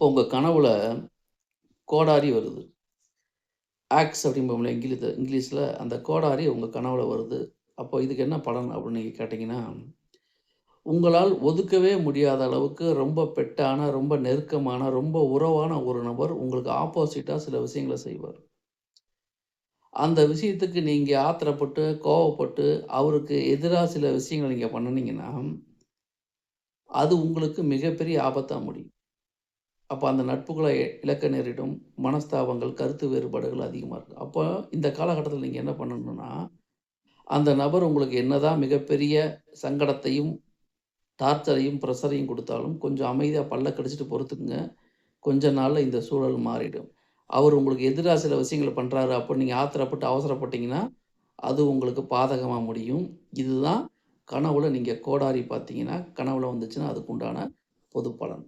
இப்போ உங்கள் கனவுல கோடாரி வருது. ஆக்ஸ் அப்படிம்போம்ல இங்கிலீஷ் இங்கிலீஷில் அந்த கோடாரி உங்கள் கனவுல வருது. அப்போ இதுக்கு என்ன பலன் அப்படின்னு நீங்கள் கேட்டிங்கன்னா உங்களால் ஒதுக்கவே முடியாத அளவுக்கு ரொம்ப பெட்டான ரொம்ப நெருக்கமான ரொம்ப உறவான ஒரு நபர் உங்களுக்கு ஆப்போசிட்டாக சில விஷயங்களை செய்வார். அந்த விஷயத்துக்கு நீங்கள் ஆத்திரப்பட்டு கோவப்பட்டு அவருக்கு எதிராக சில விஷயங்களை நீங்கள் பண்ணினீங்கன்னா அது உங்களுக்கு மிகப்பெரிய ஆபத்தாக முடியும். அப்போ அந்த நட்புகளை இழக்க நேரிடும். மனஸ்தாபங்கள் கருத்து வேறுபாடுகள் அதிகமாக இருக்கும் அப்போ இந்த காலகட்டத்தில் நீங்கள் என்ன பண்ணணும்னா அந்த நபர் உங்களுக்கு என்னதான் மிகப்பெரிய சங்கடத்தையும் டார்ச்சரையும் ப்ரெஷரையும் கொடுத்தாலும் கொஞ்சம் அமைதியாக பல்ல கடிச்சிட்டு பொறுத்துக்குங்க. கொஞ்ச நாளில் இந்த சூழல் மாறிடும். அவர் உங்களுக்கு எதிராக சில விஷயங்களை பண்ணுறாரு அப்போ நீங்கள் ஆத்திரப்பட்டு அவசரப்பட்டீங்கன்னா அது உங்களுக்கு பாதகமாக முடியும். இதுதான் கனவுல நீங்கள் கோடாரி பார்த்தீங்கன்னா கனவுல வந்துச்சுன்னா அதுக்கு உண்டான பொது பலன்